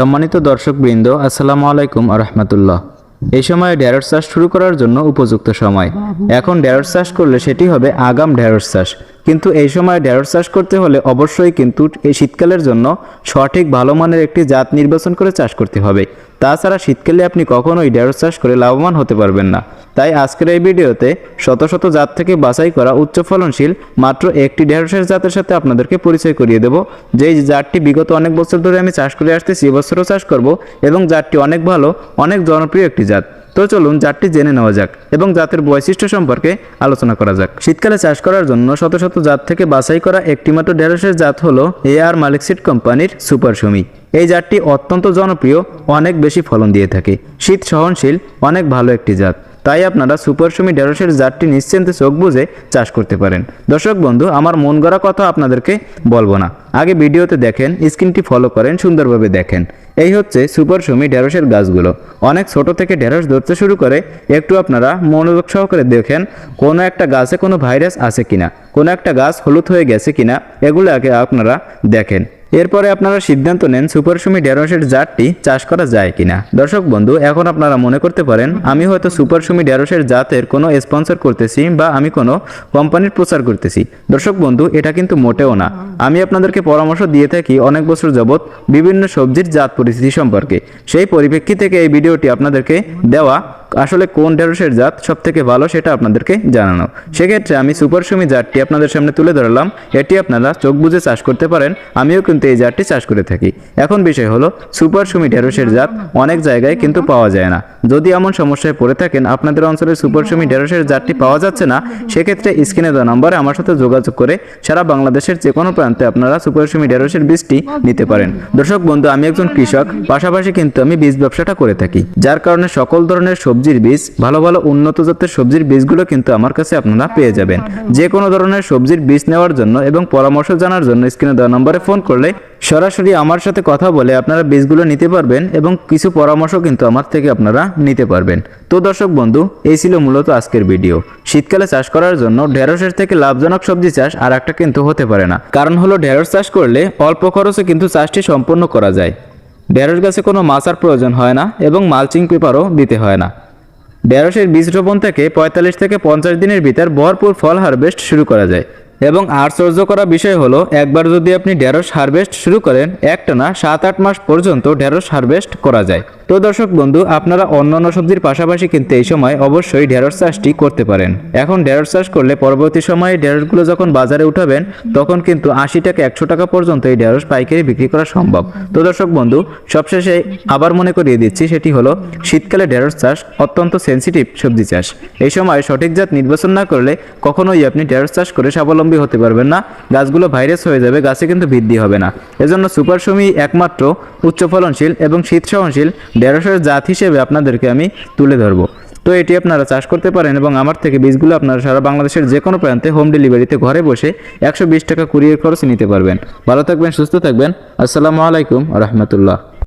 সম্মানিত দর্শকবৃন্দ, আসসালামু আলাইকুম আরহামতুল্লাহ এই সময় ঢেঁড়স চাষ শুরু করার জন্য উপযুক্ত সময়। এখন ঢেঁড়স চাষ করলে সেটি হবে আগাম ঢ্যাঁড়স চাষ। কিন্তু এই সময় ঢ্যাঁড়স চাষ করতে হলে অবশ্যই কিন্তু এই শীতকালের জন্য সঠিক ভালো মানের একটি জাত নির্বাচন করে চাষ করতে হবে। তাছাড়া শীতকালে আপনি কখনোই ঢ্যাঁড়স চাষ করে লাভবান হতে পারবেন না। তাই আজকের এই ভিডিওতে শত শত জাত থেকে বাছাই করা উচ্চ ফলনশীল মাত্র একটি ঢেঁড়সের জাতের সাথে আপনাদেরকে পরিচয় করিয়ে দেব। যেই জাতটি বিগত অনেক বছর ধরে আমি চাষ করে আসতেছি এবছরও চাষ করব এবং জাতটি অনেক ভালো, অনেক জনপ্রিয় একটি জাত। তো চলুন জাতটি জেনে নেওয়া যাক এবং জাতের বৈশিষ্ট্য সম্পর্কে আলোচনা করা যাক। শীতকালে চাষ করার জন্য শত শত জাত থেকে বাছাই করা একটি মাত্র ঢেঁড়সের জাত হলো এ আর মালিক কোম্পানির সুপার সুমি। এই জাতটি অত্যন্ত জনপ্রিয়, অনেক বেশি ফলন দিয়ে থাকে। শীত সহনশীল, অনেক ভালো একটি জাত। তাই আপনারা সুপার সুমি ঢেঁড়সের জাতটি নিশ্চিন্তে চোখ বুঝে চাষ করতে পারেন। দর্শক বন্ধু, আমার মন গড়া কথা আপনাদেরকে বলব না। আগে ভিডিওতে দেখেন স্ক্রিনটি ফলো করেন, সুন্দরভাবে দেখেন। এই হচ্ছে সুপার সুমি ঢেঁড়সের গাছগুলো। অনেক ছোট থেকে ঢেঁড়স ধরতে শুরু করে, একটু আপনারা মনোযোগ সহকারে দেখেন, কোনো একটা গাছে কোনো ভাইরাস আছে কিনা, কোনো একটা গাছ হলুদ হয়ে গেছে কিনা, এগুলো আগে আপনারা দেখেন। এরপরে আপনারা সিদ্ধান্ত নেন সুপার সুমি ঢেঁড়সের জাতটি চাষ করা যায় কিনা। দর্শক বন্ধু, এখন আপনারা মনে করতে পারেন, আমি হয়তো সুপার সুমি ঢেঁড়সের জাতের কোনো স্পন্সর করতেছি বা আমি কোনো কোম্পানির প্রচার করতেছি। দর্শক বন্ধু, এটা কিন্তু মোটেও না। আমি আপনাদেরকে পরামর্শ দিয়ে থাকি অনেক বছর যাবৎ বিভিন্ন সবজির জাত পরিস্থিতি সম্পর্কে। সেই পরিপ্রেক্ষি থেকে এই ভিডিওটি আপনাদেরকে দেওয়া আসলে কোন ঢেঁড়সের জাত সব থেকে ভালো সেটা আপনাদেরকে জানানো। সেক্ষেত্রে আমি সুপার সুমি জাতটি আপনাদের সামনে তুলে ধরলাম। এটি আপনারা চোখ বুঝে চাষ করতে পারেন। আমিও কিন্তু এই জাতটি চাষ করে থাকি। এখন বিষয় হলো, সুপার সুমি ঢেঁড়সের জাত অনেক জায়গায় কিন্তু পাওয়া যায় না। যদি এমন সমস্যায় পড়ে থাকেন, আপনাদের অঞ্চলের সুপার সুমি ঢেঁড়সের জাতটি পাওয়া যাচ্ছে না, সেক্ষেত্রে স্ক্রিনে দেওয়া নম্বরে আমার সাথে যোগাযোগ করে সারা বাংলাদেশের যে কোনো প্রান্তে আপনারা সুপার সুমি ঢেঁড়সের বীজটি নিতে পারেন। দর্শক বন্ধু, আমি একজন কৃষক। পাশাপাশি কিন্তু আমি বীজ ব্যবসাটা করে থাকি। যার কারণে সকল ধরনের সবজির বীজ, ভালো ভালো উন্নত জাতের সবজির বীজগুলো কিন্তু আমার কাছে আপনারা পেয়ে যাবেন। যে কোনো ধরনের সবজির বীজ নেওয়ার জন্য এবং পরামর্শ জানার জন্য স্ক্রিনে দেওয়া নম্বরে ফোন করলে সরাসরি আমার সাথে কথা বলে আপনারা বীজগুলো নিতে পারবেন এবং কিছু পরামর্শ কিন্তু আমার থেকে আপনারা নিতে পারবেন। তো দর্শক বন্ধু, এই ছিল মূলত আজকের ভিডিও। শীতকালে চাষ করার জন্য ঢেঁড়সের থেকে লাভজনক সবজি চাষ আর একটা কিন্তু হতে পারে না। কারণ হলো ঢেঁড়স চাষ করলে অল্প খরচে কিন্তু চাষটি সম্পন্ন করা যায়। ঢেঁড়স গাছে কোনো মাছার প্রয়োজন হয় না এবং মালচিং পেপারও দিতে হয় না। ঢেঁড়সের বীজ রোপণ থেকে পঁয়তাল্লিশ থেকে পঞ্চাশ দিনের ভিতর ভরপুর ফল হারভেস্ট শুরু করা যায়। এবং আশ্চর্য করা বিষয় হলো, একবার যদি আপনি ঢেঁড়স হারভেস্ট শুরু করেন একটানা সাত আট মাস পর্যন্ত ঢেঁড়স হারভেস্ট করা যায়। তো দর্শক বন্ধু, আপনারা অন্যান্য সবজির পাশাপাশি কিন্তু এই সময় অবশ্যই ঢেঁড়স চাষটি করতে পারেন। এখন ঢেঁড়স চাষ করলে পরবর্তী সময়ে ঢেঁড়সগুলো যখন বাজারে উঠাবেন, তখন কিন্তু আশি টাকা, একশো টাকা পর্যন্ত এই ঢেঁড়স পাইকারি বিক্রি করা সম্ভব। তো দর্শক বন্ধু, সবশেষে আবার মনে করিয়ে দিচ্ছি, সেটি হলো, শীতকালে ঢেঁড়স চাষ অত্যন্ত সেন্সিটিভ সবজি চাষ। এই সময় সঠিক জাত নির্বাচন না করলে কখনোই আপনি ঢেঁড়স চাষ করে স্বাবলম্বী হতে পারবেন না, গাছগুলো ভাইরাস হয়ে যাবে, গাছে কিন্তু বৃদ্ধি হবে না। এজন্য সুপার সুমি একমাত্র উচ্চ ফলনশীল এবং শীত সহনশীল ঢেঁড়সের জাত হিসেবে আপনাদেরকে আমি তুলে ধরবো। তো এটি আপনারা চাষ করতে পারেন এবং আমার থেকে বীজগুলো আপনারা সারা বাংলাদেশের যে কোনো প্রান্তে হোম ডেলিভারিতে ঘরে বসে একশো বিশ টাকা কুরিয়ার খরচ নিতে পারবেন। ভালো থাকবেন, সুস্থ থাকবেন। আসসালামু আলাইকুম, রহমতুল্লাহ।